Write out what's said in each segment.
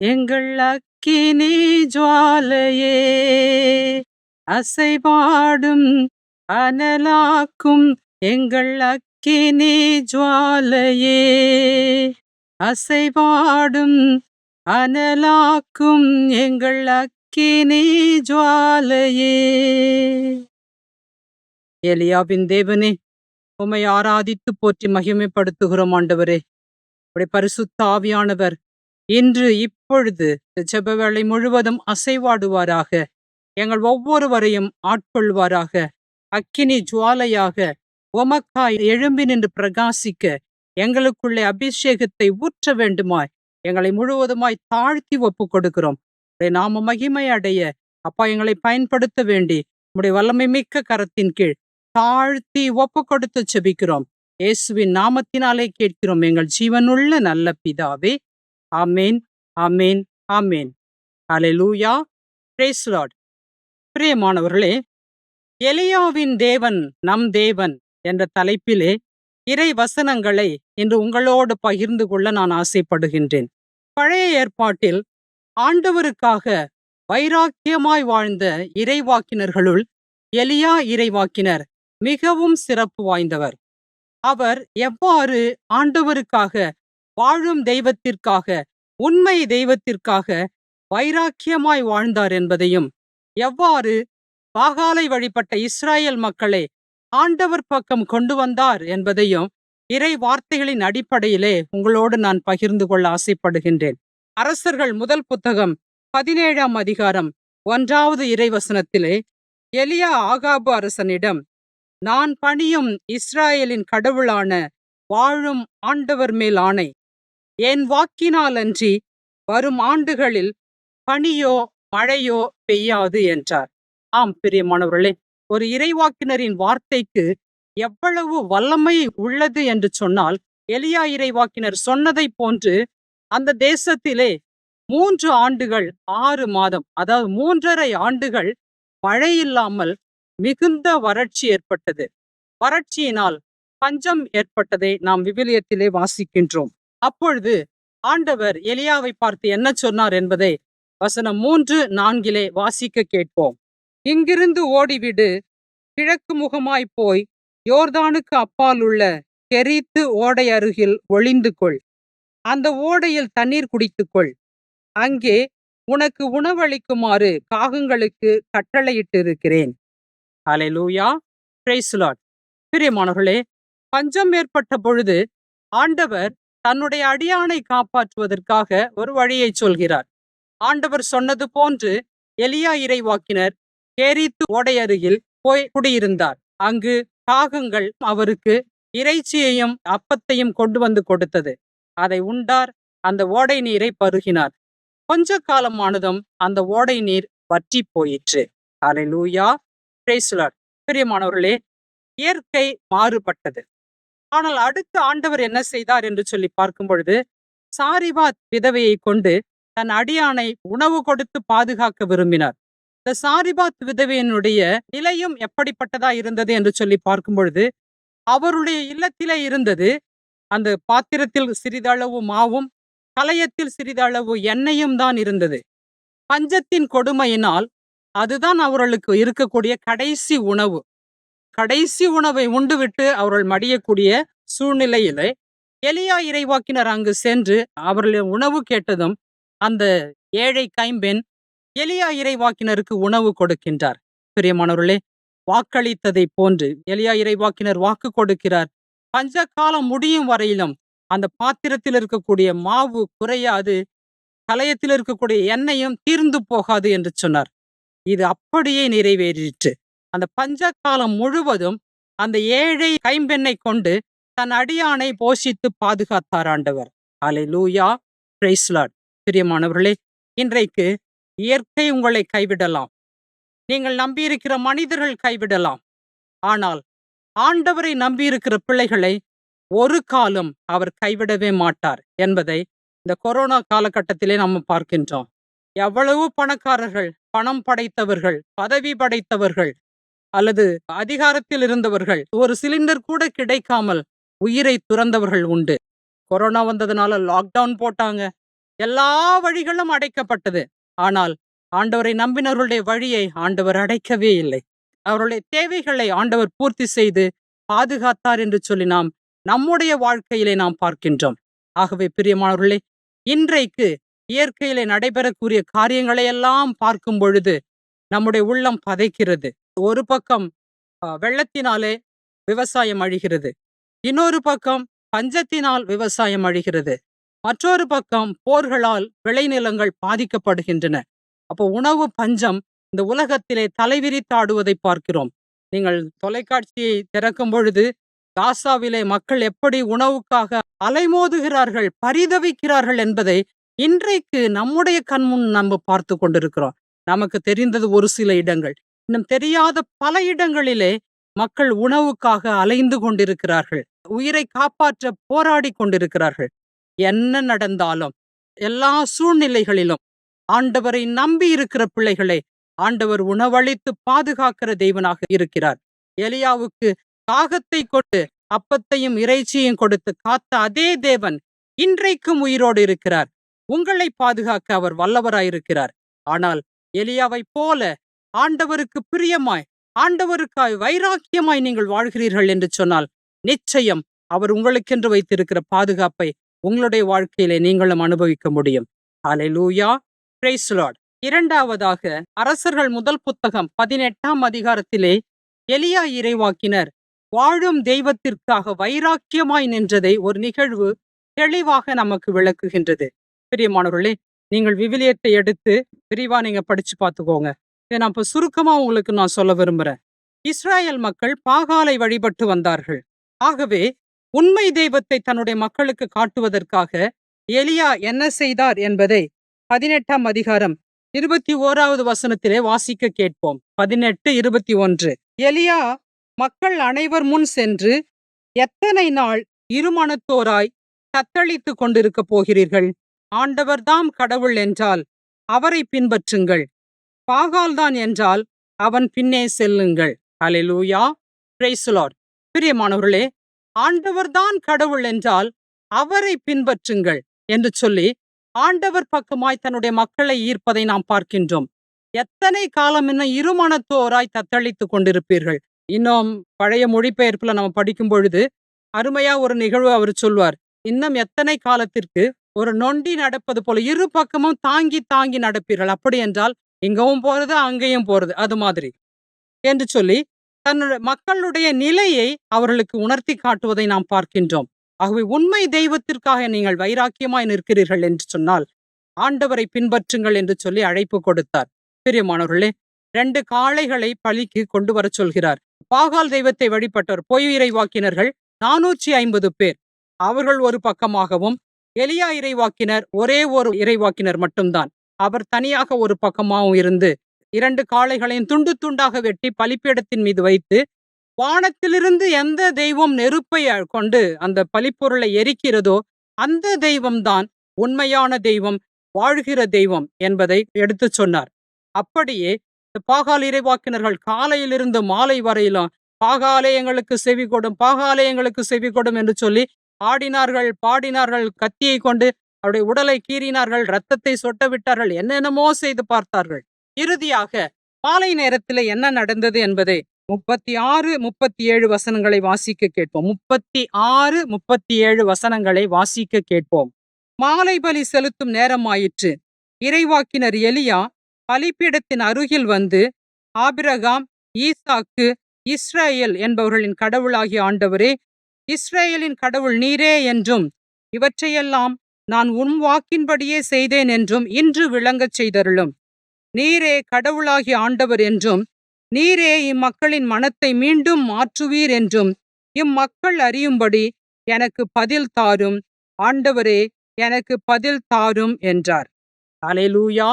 எங்கள் அக்கினி ஜுவாலையே அசைபாடும் அனலாக்கும் எங்கள் அக்கினி ஜுவாலையே அசைபாடும் அனலாக்கும் எங்கள் அக்கினி ஜுவாலையே. எலியாவின் தேவனே உமை ஆராதித்து போற்றி மகிமைப்படுத்துகிறோம் ஆண்டவரே. உடைய பரிசுத்த ஆவியானவர் இன்று இப்பொழுது இந்த வேளை முழுவதும் அசைவாடுவாராக. எங்கள் ஒவ்வொருவரையும் ஆட்கொள்வாராக. அக்கினி ஜுவாலையாக உமக்காய் எழும்பி நின்று பிரகாசிக்க எங்களுக்குள்ளே அபிஷேகத்தை ஊற்ற வேண்டுமாய். எங்களை முழுவதுமாய் தாழ்த்தி ஒப்பு கொடுக்கிறோம் நாம மகிமை அடைய அப்பா எங்களை பயன்படுத்த வேண்டி உடைய வல்லமை மிக்க கரத்தின் கீழ் தாழ்த்தி ஒப்பு கொடுத்து செபிக்கிறோம் இயேசுவின் நாமத்தினாலே கேட்கிறோம். எங்கள் ஜீவனுள்ள நல்ல பிதாவே ஆமேன் ஆமேன் ஆமேன் அலெலூயா praise பிரியமானவர்களே எலியாவின் தேவன் நம் தேவன் என்ற தலைப்பிலே இறை வசனங்களை இன்று உங்களோடு பகிர்ந்து கொள்ள நான் ஆசைப்படுகின்றேன். பழைய ஏற்பாட்டில் ஆண்டவருக்காக வைராக்கியமாய் வாழ்ந்த இறைவாக்கினர்களுள் எலியா இறைவாக்கினர் மிகவும் சிறப்பு வாய்ந்தவர். அவர் எவ்வாறு ஆண்டவருக்காக வாழும் தெய்வத்திற்காக உண்மை தெய்வத்திற்காக வைராக்கியமாய் வாழ்ந்தார் என்பதையும் எவ்வாறு பாகாலை வழிபட்ட இஸ்ராயேல் மக்களை ஆண்டவர் பக்கம் கொண்டு வந்தார் என்பதையும் இறை வார்த்தைகளின் அடிப்படையிலே உங்களோடு நான் பகிர்ந்து கொள்ள ஆசைப்படுகின்றேன். அரசர்கள் முதல் புத்தகம் பதினேழாம் அதிகாரம் ஒன்றாவது இறைவசனத்திலே எலியா ஆகாபு அரசனிடம் நான் பணியும் இஸ்ராயேலின் கடவுளான வாழும் ஆண்டவர் மேல் ஆணை. என் வாக்கினால் அன்றி வரும் ஆண்டுகளில் பனியோ மழையோ பெய்யாது என்றார். ஆம் பிரியமானவர்களே ஒரு இறைவாக்கினரின் வார்த்தைக்கு எவ்வளவு வல்லமை உள்ளது என்று சொன்னால் எலியா இறைவாக்கினர் சொன்னதை போன்று அந்த தேசத்திலே மூன்று ஆண்டுகள் ஆறு மாதம் அதாவது மூன்றரை ஆண்டுகள் மழை இல்லாமல் மிகுந்த வறட்சி ஏற்பட்டது. வறட்சியினால் பஞ்சம் ஏற்பட்டதை நாம் விவிலியத்திலே வாசிக்கின்றோம். அப்பொழுது ஆண்டவர் எலியாவை பார்த்து என்ன சொன்னார் என்பதை வசனம் மூன்று நான்கிலே வாசிக்க கேட்போம். இங்கிருந்து ஓடிவிடு கிழக்கு முகமாய் போய் யோர்தானுக்கு அப்பால் உள்ள கெரித்து ஓடை அருகில் ஒளிந்து கொள். அந்த ஓடையில் தண்ணீர் குடித்துக்கொள் அங்கே உனக்கு உணவளிக்குமாறு காகங்களுக்கு கட்டளையிட்டிருக்கிறேன். இருக்கிறேன் praise lord. பிரியமானவர்களே பஞ்சம் ஏற்பட்ட பொழுது ஆண்டவர் தன்னுடைய அடியானை காப்பாற்றுவதற்காக ஒரு வழியை சொல்கிறார். ஆண்டவர் சொன்னது போன்று எலியா இறைவாக்கினர் கேரித்து ஓடை அருகில் போய் குடியிருந்தார். அங்கு காகங்கள் அவருக்கு இறைச்சியையும் அப்பத்தையும் கொண்டு வந்து கொடுத்தது. அதை உண்டார் அந்த ஓடை நீரை பருகினார். கொஞ்ச காலமானதும் அந்த ஓடை நீர் வற்றி போயிற்று அலை லூயா பிரியமானவர்களே இயற்கை மாறுபட்டது. ஆனால் அடுத்து ஆண்டவர் என்ன செய்தார் என்று சொல்லி பார்க்கும் பொழுது சாரிபாத் விதவையை கொண்டு தன் அடியானை உணவு கொடுத்து பாதுகாக்க விரும்பினார். இந்த சாரிபாத் விதவையினுடைய நிலையும் எப்படிப்பட்டதா இருந்தது என்று சொல்லி பார்க்கும் பொழுது அவருடைய இல்லத்திலே இருந்தது அந்த பாத்திரத்தில் சிறிதளவு மாவும் கலையத்தில் சிறிதளவு எண்ணெயும் தான் இருந்தது. பஞ்சத்தின் கொடுமையினால் அதுதான் அவர்களுக்கு இருக்கக்கூடிய கடைசி உணவு. கடைசி உணவை உண்டுவிட்டு அவர்கள் மடியக்கூடிய சூழ்நிலையிலே எலியா இறைவாக்கினர் அங்கு சென்று அவர்களின் உணவு கேட்டதும் அந்த ஏழை கைம்பெண் எலியா இறைவாக்கினருக்கு உணவு கொடுக்கின்றார். பிரியமானவர்களே வாக்களித்ததை போன்று எலியா இறைவாக்கினர் வாக்கு கொடுக்கிறார். பஞ்ச காலம் முடியும் வரையிலும் அந்த பாத்திரத்தில் இருக்கக்கூடிய மாவு குறையாது கலையத்தில் இருக்கக்கூடிய எண்ணெயும் தீர்ந்து போகாது என்று சொன்னார். இது அப்படியே நிறைவேறிற்று. அந்த பஞ்ச காலம் முழுவதும் அந்த ஏழை கைம்பெண்ணை கொண்டு தன் அடியானை போஷித்து பாதுகாத்தார் ஆண்டவர். அலை லூயா பிரைஸ்லாட் பிரியமானவர்களே இன்றைக்கு இயற்கை உங்களை கைவிடலாம். நீங்கள் நம்பியிருக்கிற மனிதர்கள் கைவிடலாம். ஆனால் ஆண்டவரை நம்பியிருக்கிற பிள்ளைகளை ஒரு காலம் அவர் கைவிடவே மாட்டார் என்பதை இந்த கொரோனா காலகட்டத்திலே நம்ம பார்க்கின்றோம். எவ்வளவு பணக்காரர்கள் பணம் படைத்தவர்கள் பதவி படைத்தவர்கள் அல்லது அதிகாரத்தில் இருந்தவர்கள் ஒரு சிலிண்டர் கூட கிடைக்காமல் உயிரை துறந்தவர்கள் உண்டு. கொரோனா வந்ததுனால லாக்டவுன் போட்டாங்க. எல்லா வழிகளும் அடைக்கப்பட்டது. ஆனால் ஆண்டவரை நம்பினவர்களுடைய வழியை ஆண்டவர் அடைக்கவே இல்லை. அவருடைய தேவைகளை ஆண்டவர் பூர்த்தி செய்து பாதுகாத்தார் என்று சொல்லி நாம் நம்முடைய வாழ்க்கையிலே நாம் பார்க்கின்றோம். ஆகவே பிரியமானவர்களே இன்றைக்கு இயற்கையிலே நடைபெறக்கூடிய காரியங்களை எல்லாம் பார்க்கும் பொழுது நம்முடைய உள்ளம் பதைக்கிறது. ஒரு பக்கம் வெள்ளத்தினாலே விவசாயம் அழிகிறது. இன்னொரு பக்கம் பஞ்சத்தினால் விவசாயம் அழிகிறது. மற்றொரு பக்கம் போர்களால் விளைநிலங்கள் பாதிக்கப்படுகின்றன. அப்போ உணவு பஞ்சம் இந்த உலகத்திலே தலைவிரித்தாடுவதை பார்க்கிறோம். நீங்கள் தொலைக்காட்சியை திறக்கும் பொழுது காசாவிலே மக்கள் எப்படி உணவுக்காக அலைமோதுகிறார்கள் பரிதவிக்கிறார்கள் என்பதை இன்றைக்கு நம்முடைய கண்முன் நம்ம பார்த்து கொண்டிருக்கிறோம். நமக்கு தெரிந்தது ஒரு சில இடங்கள். இன்னும் தெரியாத பல இடங்களிலே மக்கள் உணவுக்காக அலைந்து கொண்டிருக்கிறார்கள். உயிரை காப்பாற்ற போராடி கொண்டிருக்கிறார்கள். என்ன நடந்தாலும் எல்லா சூழ்நிலைகளிலும் ஆண்டவரை நம்பி இருக்கிற பிள்ளைகளை ஆண்டவர் உணவளித்து பாதுகாக்கிற தெய்வனாக இருக்கிறார். எலியாவுக்கு தாகத்தை கொண்டு அப்பத்தையும் இறைச்சியும் கொடுத்து காத்த அதே தேவன் இன்றைக்கும் உயிரோடு இருக்கிறார். உங்களை பாதுகாக்க அவர் வல்லவராயிருக்கிறார். ஆனால் எலியாவைப் போல ஆண்டவருக்கு பிரியமாய் ஆண்டவருக்காய் வைராக்கியமாய் நீங்கள் வாழ்கிறீர்கள் என்று சொன்னால் நிச்சயம் அவர் உங்களுக்கென்று வைத்திருக்கிற பாதுகாப்பை உங்களுடைய வாழ்க்கையிலே நீங்களும் அனுபவிக்க முடியும். ஹalleluya praise இரண்டாவதாக அரசர்கள் முதல் புத்தகம் பதினெட்டாம் அதிகாரத்திலே எலியா இறைவாக்கினர் வாழும் தெய்வத்திற்காக வைராக்கியமாய் நின்றதை ஒரு நிகழ்வு தெளிவாக நமக்கு விளக்குகின்றது. பிரியமானவர்களே நீங்கள் விவிலியத்தை எடுத்து விரிவா நீங்க படிச்சு பார்த்துக்கோங்க. இதை நான் இப்போ சுருக்கமா உங்களுக்கு நான் சொல்ல விரும்புறேன். இஸ்ராயல் மக்கள் பாகாலை வழிபட்டு வந்தார்கள். ஆகவே உண்மை தெய்வத்தை தன்னுடைய மக்களுக்கு காட்டுவதற்காக எலியா என்ன செய்தார் என்பதை பதினெட்டாம் அதிகாரம் இருபத்தி ஓராவது வசனத்திலே வாசிக்க கேட்போம். பதினெட்டு இருபத்தி ஒன்று. எலியா மக்கள் அனைவர் முன் சென்று எத்தனை நாள் இருமனத்தோராய் தத்தளித்து கொண்டிருக்க போகிறீர்கள்? ஆண்டவர்தாம் கடவுள் என்றால் அவரை பின்பற்றுங்கள். பாகால்தான் என்றால் அவன் பின்னே செல்லுங்கள். அலிலூயா பிரைசுலார் பிரியமானவர்களே ஆண்டவர்தான் கடவுள் என்றால் அவரை பின்பற்றுங்கள் என்று சொல்லி ஆண்டவர் பக்கமாய் தன்னுடைய மக்களை ஈர்ப்பதை நாம் பார்க்கின்றோம். எத்தனை காலம் இன்னும் இருமனத்தோராய் தத்தளித்துக் கொண்டிருப்பீர்கள். இன்னும் பழைய மொழிபெயர்ப்புல நம்ம படிக்கும் பொழுது அருமையா ஒரு நிகழ்வு அவர் சொல்வார். இன்னும் எத்தனை காலத்திற்கு ஒரு நொண்டி நடப்பது போல இரு பக்கமும் தாங்கி தாங்கி நடப்பீர்கள். அப்படி என்றால் இங்கவும் போறது அங்கேயும் போறது அது மாதிரி. என்று சொல்லி தன்னுடைய மக்களுடைய நிலையை அவர்களுக்கு உணர்த்தி காட்டுவதை நாம் பார்க்கின்றோம். ஆகவே உண்மை தெய்வத்திற்காக நீங்கள் வைராக்கியமாய் நிற்கிறீர்கள் என்று சொன்னால் ஆண்டவரை பின்பற்றுங்கள் என்று சொல்லி அழைப்பு கொடுத்தார். பிரியமானவர்களே ரெண்டு காளைகளை பலிக்கு கொண்டு வர சொல்கிறார். பாகால் தெய்வத்தை வழிபட்டவர் பொய் இறைவாக்கினர்கள் நானூற்றி ஐம்பது பேர். அவர்கள் ஒரு பக்கமாகவும் எலியா இறைவாக்கினர் ஒரே ஒரு இறைவாக்கினர் மட்டும்தான். அவர் தனியாக ஒரு பக்கமாகவும் இருந்து இரண்டு காளைகளையும் துண்டு துண்டாக வெட்டி பலிப்பீடத்தின் மீது வைத்து வானத்திலிருந்து எந்த தெய்வம் நெருப்பை கொண்டு அந்த பலிப்பொருளை எரிக்கிறதோ அந்த தெய்வம்தான் உண்மையான தெய்வம் வாழ்கிற தெய்வம் என்பதை எடுத்துச் சொன்னார். அப்படியே பாகால் இறைவாக்கினர்கள் காலையிலிருந்து மாலை வரையிலும் பாகாலயங்களுக்கு செவி கொடும் பாகாலயங்களுக்கு செவி கொடும் என்று சொல்லி ஆடினார்கள் பாடினார்கள் கத்தியை கொண்டு அவருடைய உடலை கீறினார்கள் ரத்தத்தை சொட்ட விட்டார்கள் என்னென்னமோ செய்து பார்த்தார்கள். இறுதியாக மாலை நேரத்தில் என்ன நடந்தது என்பதை முப்பத்தி ஆறு முப்பத்தி ஏழு வசனங்களை வாசிக்க கேட்போம். முப்பத்தி ஆறு முப்பத்தி ஏழு வசனங்களை வாசிக்க கேட்போம். மாலை பலி செலுத்தும் நேரமாயிற்று. இறைவாக்கினர் எலியா பலிப்பீடத்தின் அருகில் வந்து ஆபிரகாம் ஈசாக்கு இஸ்ரேல் என்பவர்களின் கடவுளாகிய ஆண்டவரே இஸ்ரேலின் கடவுள் நீரே என்றும் இவற்றையெல்லாம் நான் உன் வாக்கின்படியே செய்தேன் என்றும் இன்று விளங்கச் செய்தருளும். நீரே கடவுளாகி ஆண்டவர் என்றும் நீரே இம்மக்களின் மனத்தை மீண்டும் மாற்றுவீர் என்றும் இம்மக்கள் அறியும்படி எனக்கு பதில் தாரும். ஆண்டவரே எனக்கு பதில் தாரும் என்றார். அலைலூயா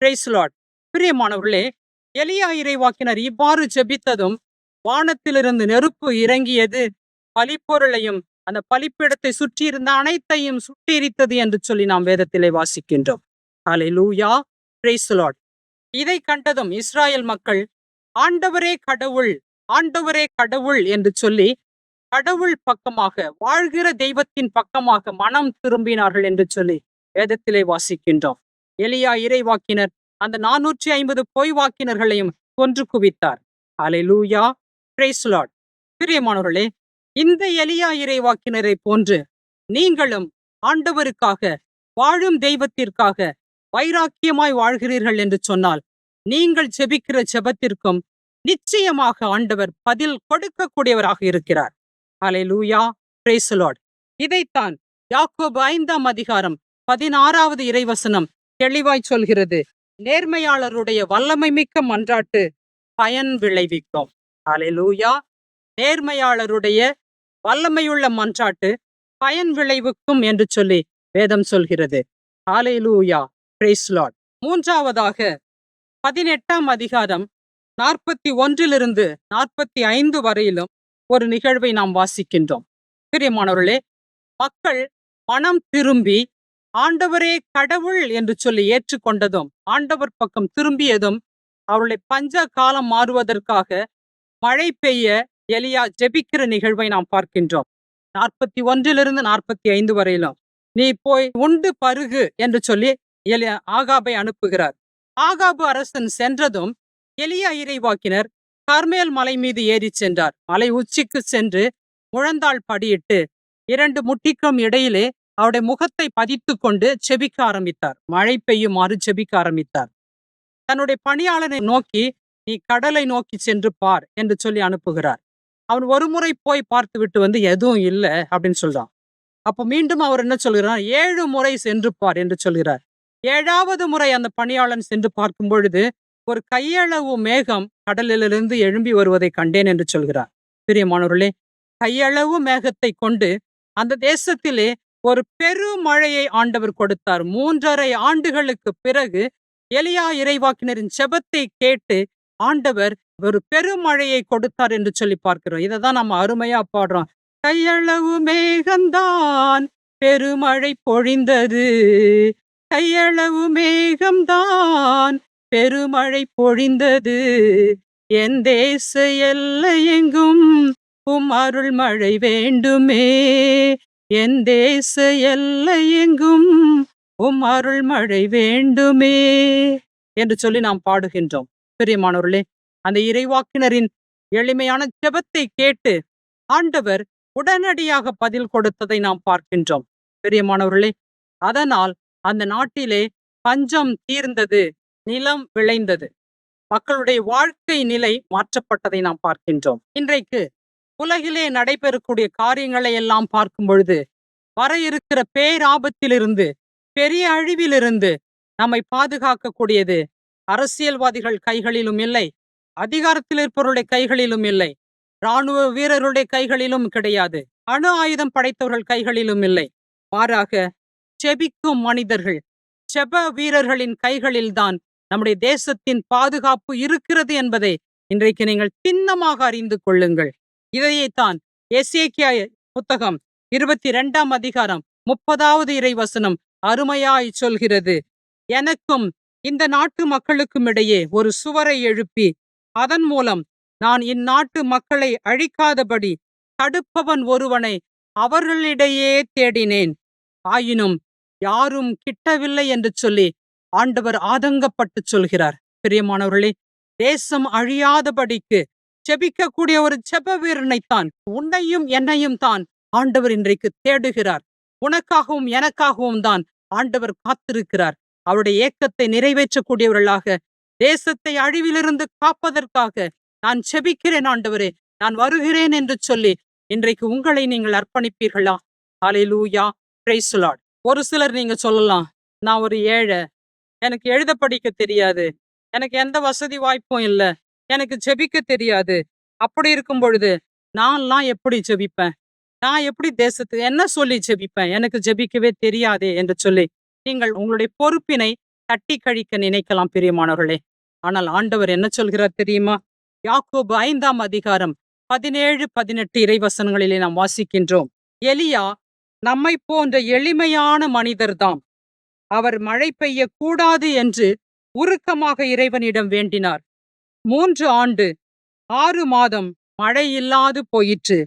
praise பிரியமானவர்களே எலியா இறைவாக்கினர் இவ்வாறு ஜெபித்ததும் வானத்திலிருந்து நெருப்பு இறங்கியது பலிப்பொருளையும் அந்த பலிப்பிடத்தை சுற்றியிருந்த அனைத்தையும் சுட்டிரித்தது என்று சொல்லி நாம் வேதத்திலே வாசிக்கின்றோம். அலை லூயா பிரேசலாட் இதை கண்டதும் இஸ்ராயல் மக்கள் ஆண்டவரே கடவுள் ஆண்டவரே கடவுள் என்று சொல்லி கடவுள் பக்கமாக வாழ்கிற தெய்வத்தின் பக்கமாக மனம் திரும்பினார்கள் என்று சொல்லி வேதத்திலே வாசிக்கின்றோம். எலியா இறைவாக்கினர் அந்த நானூற்றி ஐம்பது பொய் வாக்கினர்களையும் கொன்று குவித்தார் அலைலூயா பிரேஸ்லாட் பிரியமானவர்களே இந்த எலியா இறைவாக்கினரை போன்று நீங்களும் ஆண்டவருக்காக வாழும் தெய்வத்திற்காக வைராக்கியமாய் வாழ்கிறீர்கள் என்று சொன்னால் நீங்கள் செபிக்கிற செபத்திற்கும் நிச்சயமாக ஆண்டவர் பதில் கொடுக்கக்கூடியவராக இருக்கிறார். அலை லூயா the இதைத்தான் யாக்கோபு ஐந்தாம் அதிகாரம் பதினாறாவது இறைவசனம் தெளிவாய் சொல்கிறது. நேர்மையாளருடைய வல்லமை மிக்க மன்றாட்டு பயன் விளைவிக்கும். ஹalleluya நேர்மையாளருடைய வல்லமையுள்ள மன்றாட்டு பயன் விளைவுக்கும் என்று சொல்லி வேதம் சொல்கிறது. ஹalleluya மூன்றாவதாக பதினெட்டாம் அதிகாரம் நாற்பத்தி ஒன்றிலிருந்து நாற்பத்தி ஐந்து வரையிலும் ஒரு நிகழ்வை நாம் வாசிக்கின்றோம். பிரியமானவர்களே மக்கள் மனம் திரும்பி ஆண்டவரே கடவுள் என்று சொல்லி ஏற்றுக்கொண்டதும் ஆண்டவர் பக்கம் திரும்பியதும் அவர்களை பஞ்ச காலம் மாறுவதற்காக மழை பெய்ய எலியா ஜெபிக்கிற நிகழ்வை நாம் பார்க்கின்றோம். நாற்பத்தி ஒன்றிலிருந்து நாற்பத்தி ஐந்து வரையிலும் நீ போய் உண்டு பருகு என்று சொல்லி எலியா ஆகாபை அனுப்புகிறார். ஆகாபு அரசன் சென்றதும் எலியா இறைவாக்கினர் கர்மேல் மலை மீது ஏறிச் சென்றார். மலை உச்சிக்கு சென்று முழந்தாள் படியிட்டு இரண்டு முட்டிக்கும் இடையிலே அவருடைய முகத்தை பதித்து கொண்டு செபிக்க ஆரம்பித்தார். மழை பெய்யுமாறு செபிக்க ஆரம்பித்தார். தன்னுடைய பணியாளனை நோக்கி நீ கடலை நோக்கி சென்று பார் என்று சொல்லி அனுப்புகிறார். அவன் ஒரு முறை போய் பார்த்து விட்டு வந்து எதுவும் இல்லை அப்படின்னு சொல்றான். அப்போ மீண்டும் அவர் என்ன சொல்கிறார்? ஏழு முறை சென்று பார் என்று சொல்கிறார். ஏழாவது முறை அந்த பணியாளன் சென்று பார்க்கும் பொழுது ஒரு கையளவு மேகம் கடலிலிருந்து எழும்பி வருவதை கண்டேன் என்று சொல்கிறார். பிரியமானவர்களே கையளவு மேகத்தை கொண்டு அந்த தேசத்திலே ஒரு பெருமழையை ஆண்டவர் கொடுத்தார். மூன்றரை ஆண்டுகளுக்கு பிறகு எலியா இறைவாக்கினரின் செபத்தை கேட்டு ஆண்டவர் ஒரு பெருமழையை கொடுத்தார் என்று சொல்லி பார்க்கிறோம். இதை தான் நம்ம அருமையா பாடுறோம். கையளவு மேகம்தான் பெருமழை பொழிந்தது. கையளவு மேகம்தான் பெருமழை பொழிந்தது. என் தேச எல்லையெங்கும் உம் அருள் மழை வேண்டுமே. என் தேச எல்லையெங்கும் உம் அருள் மழை வேண்டுமே. என்று சொல்லி நாம் பாடுகின்றோம். பிரியமானவர்களே அந்த இறைவாக்கினரின் எளிமையான ஜெபத்தை கேட்டு ஆண்டவர் உடனடியாக பதில் கொடுத்ததை நாம் பார்க்கின்றோம். பெரியமானவர்களே அதனால் அந்த நாட்டிலே பஞ்சம் தீர்ந்தது நிலம் விளைந்தது. மக்களுடைய வாழ்க்கை நிலை மாற்றப்பட்டதை நாம் பார்க்கின்றோம். இன்றைக்கு உலகிலே நடைபெறக்கூடிய காரியங்களை எல்லாம் பார்க்கும் பொழுது வர இருக்கிற பேராபத்திலிருந்து பெரிய அழிவிலிருந்து நம்மை பாதுகாக்கக்கூடியது அரசியல்வாதிகள் கைகளிலும் இல்லை அதிகாரத்தில் இருப்பவருடைய கைகளிலும் இல்லை. இராணுவ வீரருடைய கைகளிலும் கிடையாது. அணு ஆயுதம் படைத்தவர்கள் கைகளிலும் இல்லை. மாறாக செபிக்கும் மனிதர்கள் செப வீரர்களின் கைகளில்தான் நம்முடைய தேசத்தின் பாதுகாப்பு இருக்கிறது என்பதை இன்றைக்கு நீங்கள் சின்னமாக அறிந்து கொள்ளுங்கள். இதையைத்தான் எசேக்கியா புத்தகம் இருபத்தி இரண்டாம் அதிகாரம் முப்பதாவது இறைவசனம் அருமையாய் சொல்கிறது. எனக்கும் இந்த நாட்டு மக்களுக்கும் இடையே ஒரு சுவரை எழுப்பி அதன் மூலம் நான் இந்நாட்டு மக்களை அழிக்காதபடி தடுப்பவன் ஒருவனை அவர்களிடையே தேடினேன். ஆயினும் யாரும் கிட்டவில்லை என்று சொல்லி ஆண்டவர் ஆதங்கப்பட்டு சொல்கிறார். பிரியமானவர்களே தேசம் அழியாதபடிக்கு செபிக்கக்கூடிய ஒரு செப வீரனைத்தான் உன்னையும் என்னையும் தான் ஆண்டவர் இன்றைக்கு தேடுகிறார். உனக்காகவும் எனக்காகவும் தான் ஆண்டவர் காத்திருக்கிறார். அவருடைய ஏக்கத்தை நிறைவேற்றக்கூடியவர்களாக தேசத்தை அழிவிலிருந்து காப்பதற்காக நான் செபிக்கிறேன் ஆண்டவரே. நான் வருகிறேன் என்று சொல்லி இன்றைக்கு உங்களை நீங்கள் அர்ப்பணிப்பீர்களா? ஹalleluya praise the ஒரு சிலர் நீங்க சொல்லலாம் நான் ஒரு ஏழை. எனக்கு எழுத படிக்க தெரியாது. எனக்கு எந்த வசதி வாய்ப்பும் இல்ல. எனக்கு ஜெபிக்க தெரியாது. அப்படி இருக்கும் பொழுது நான்லாம் எப்படி ஜெபிப்பேன் நான் எப்படி தேசத்துக்கு என்ன சொல்லி ஜெபிப்பேன் எனக்கு ஜெபிக்கவே தெரியாதே என்று சொல்லி நீங்கள் உங்களுடைய பொறுப்பினை தட்டி கழிக்க நினைக்கலாம் பிரியமானவர்களே. ஆனால் ஆண்டவர் என்ன சொல்கிறார் தெரியுமா? யாக்கோபு ஐந்தாம் அதிகாரம் பதினேழு பதினெட்டு இறைவசனங்களிலே நாம் வாசிக்கின்றோம். எலியா நம்மை போன்ற எளிமையான மனிதர்தாம். அவர் மழை பெய்ய கூடாது என்று உருக்கமாக இறைவனிடம் வேண்டினார். மூன்று ஆண்டு ஆறு மாதம் மழை இல்லாது போயிற்று.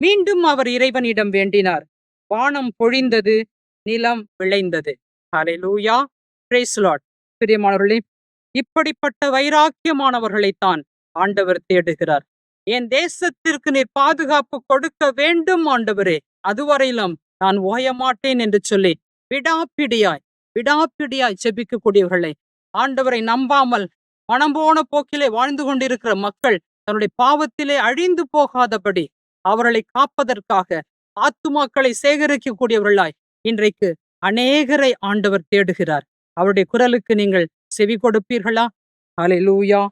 மீண்டும் அவர் இறைவனிடம் வேண்டினார். வானம் பொழிந்தது நிலம் விளைந்தது. அலை லூயா பிரேஸ்லாட் பிரியமானவர்களே இப்படிப்பட்ட வைராக்கியமானவர்களைத்தான் ஆண்டவர் தேடுகிறார். என் தேசத்திற்கு நீர் பாதுகாப்பு கொடுக்க வேண்டும் ஆண்டவரே அதுவரையிலும் நான் ஓய மாட்டேன் என்று சொல்லி விடாப்பிடியாய் விடாப்பிடியாய் செபிக்கக்கூடியவர்களை ஆண்டவரை நம்பாமல் மனம் போன போக்கிலே வாழ்ந்து கொண்டிருக்கிற மக்கள் தன்னுடைய பாவத்திலே அழிந்து போகாதபடி அவர்களை காப்பதற்காக ஆத்துமாக்களை சேகரிக்கக்கூடியவர்களாய் இன்றைக்கு அநேகரை ஆண்டவர் தேடுகிறார். அவருடைய குரலுக்கு நீங்கள் செவி கொடுப்பீர்களா? அலை லூயா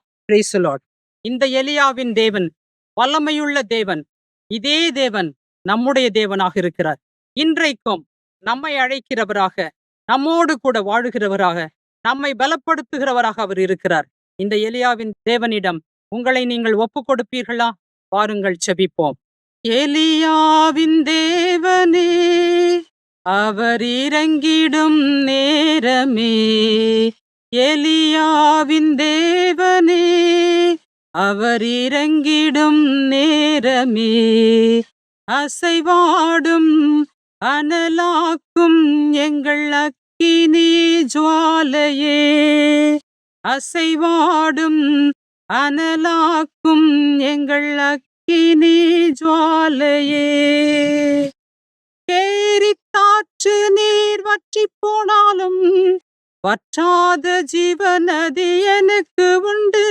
இந்த எலியாவின் தேவன் வல்லமையுள்ள தேவன் இதே தேவன் நம்முடைய தேவனாக இருக்கிறார். இன்றைக்கும் நம்மை அழைக்கிறவராக நம்மோடு கூட வாழுகிறவராக நம்மை பலப்படுத்துகிறவராக அவர் இருக்கிறார். இந்த எலியாவின் தேவனிடம் உங்களை நீங்கள் ஒப்பு கொடுப்பீர்களா? வாருங்கள் செபிப்போம் எலியாவின் தேவனே அவர் இறங்கிடும் நேரமே. எலியாவின் தேவனே அவர் இறங்கிடும் நேரமே. அசைவாடும் அனலாக்கும் எங்கள் அக்கினி ஜுவாலையே. அசைவாடும் அனலாக்கும் எங்கள் அக்கினி ஜுவாலையே. கேரித்தாற்று நீர் வற்றி போனாலும் வற்றாத ஜீவநதி எனக்கு உண்டு.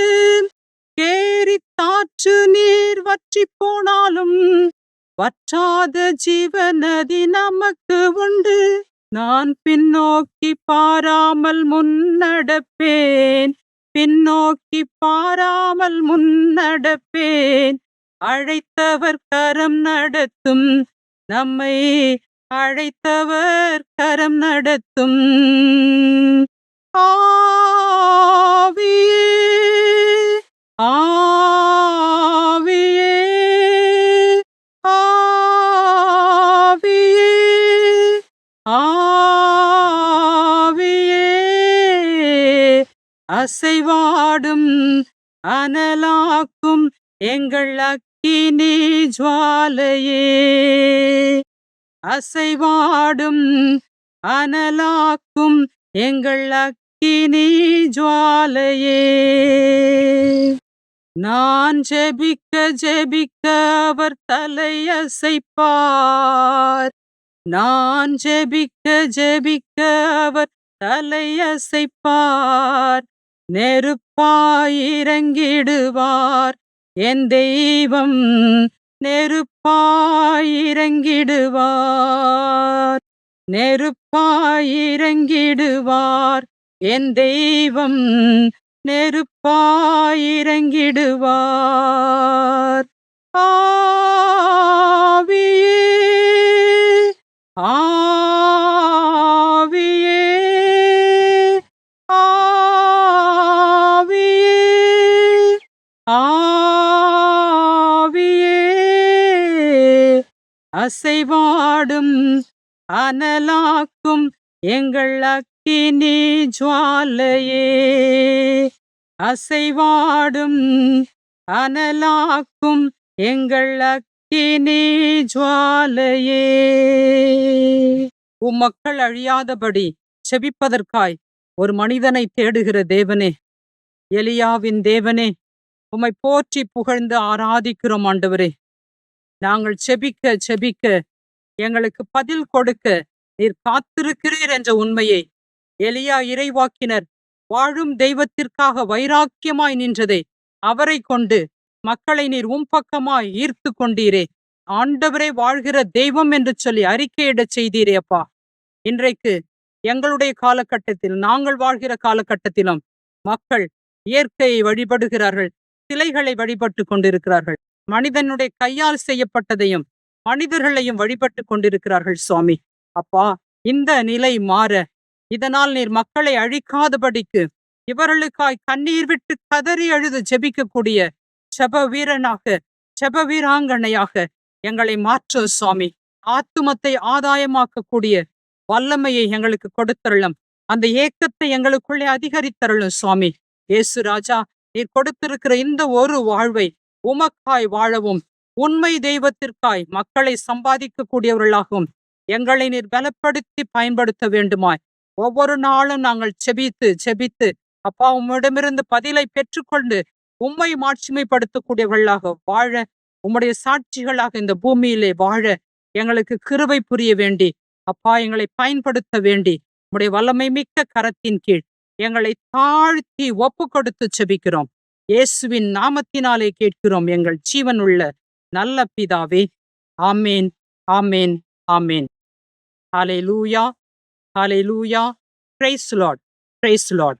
கேரித்தாற்று நீர் வற்றி போனாலும் வற்றாத ஜீவநதி நமக்கு உண்டு. நான் பின்னோக்கி பாராமல் முன்னடப்பேன். பின்னோக்கி பாராமல் முன்னடப்பேன். அழைத்தவர் கரம் நடத்தும் நம்மை அழைத்தவர் கரம் நடத்தும். ஆவியே ஆவியே ஆவியே ஆவியே. அசைவாடும் அனலாக்கும் எங்கள் அக்கினி ஜுவாலையே. அசைவாடும் அனலாக்கும் எங்கள் அக்கினி ஜுவாலையே. நான் ஜெபிக்க ஜெபிக்க அவர் தலையசைப்பார் நான் ஜெபிக்க ஜெபிக்க அவர் தலையசைப்பார் நெருப்பாயிரங்கிடுவார் என் தெய்வம் நெருப்பாயிரங்கிடுவார் நெருப்பாயிரங்கிடுவார் என் தெய்வம் நெருப்பாயிரங்கிடுவார் ஆவியே ஆ அசைவாடும் அனலாக்கும் எங்கள் அக்கினி ஜுவாலையே. அசைவாடும் அனலாக்கும் எங்கள் அக்கினி ஜுவாலையே. உம்மக்கள் அழியாதபடி செபிப்பதற்காய் ஒரு மனிதனை தேடுகிற தேவனே. எலியாவின் தேவனே உம்மை போற்றி புகழ்ந்து ஆராதிக்கிறோம் ஆண்டவரே. நாங்கள் செபிக்க செபிக்க எங்களுக்கு பதில் கொடுக்க நீர் காத்திருக்கிறீர் என்ற உண்மையை எலியா இறைவாக்கினர் வாழும் தெய்வத்திற்காக வைராக்கியமாய் நின்றதை அவரை கொண்டு மக்களை நீர் உம் பக்கமாய் ஈர்த்து கொண்டீரே. ஆண்டவரே வாழ்கிற தெய்வம் என்று சொல்லி அறிக்கையிடச் செய்தீரே அப்பா. இன்றைக்கு எங்களுடைய காலகட்டத்தில் நாங்கள் வாழ்கிற காலகட்டத்திலும் மக்கள் இயற்கையை வழிபடுகிறார்கள் சிலைகளை வழிபட்டு கொண்டிருக்கிறார்கள். மனிதனுடைய கையால் செய்யப்பட்டதையும் மனிதர்களையும் வழிபட்டு கொண்டிருக்கிறார்கள் சுவாமி. அப்பா இந்த நிலை மாற இதனால் நீர் மக்களை அழிக்காதபடிக்கு இவர்களுக்காய் கண்ணீர் விட்டு கதறி அழுது ஜெபிக்கக்கூடிய ஜெப வீரனாக ஜெப வீராங்கனையாக எங்களை மாற்றும் சுவாமி. ஆத்துமத்தை ஆதாயமாக்கக்கூடிய வல்லமையை எங்களுக்கு கொடுத்தருளும். அந்த ஏக்கத்தை எங்களுக்குள்ளே அதிகரித்தருளும் சுவாமி. இயேசு ராஜா நீர் கொடுத்திருக்கிற இந்த ஒரு வாழ்வை உமக்காய் வாழவும் உண்மை தெய்வத்திற்காய் மக்களை சம்பாதிக்க கூடியவர்களாகவும் எங்களை நீர் பலப்படுத்தி பயன்படுத்த வேண்டுமாய். ஒவ்வொரு நாளும் நாங்கள் செபித்து செபித்து அப்பா உம்மிடமிருந்து பதிலை பெற்றுக்கொண்டு உம்மை மாட்சிமைப்படுத்தக்கூடியவர்களாக வாழ உம்முடைய சாட்சிகளாக இந்த பூமியிலே வாழ எங்களுக்கு கிருவை புரிய வேண்டி அப்பா எங்களை பயன்படுத்த வேண்டி உம்முடைய வல்லமை மிக்க கரத்தின் கீழ் எங்களை தாழ்த்தி ஒப்பு கொடுத்து செபிக்கிறோம். இயேசுவின் நாமத்தினாலே கேட்கிறோம் எங்கள் ஜீவனுள்ள நல்ல பிதாவே. ஆமேன் ஆமேன் ஆமேன். ஹalleluya லூயா praise லூயா பிரைஸ் லாட் பிரைஸ் லாட்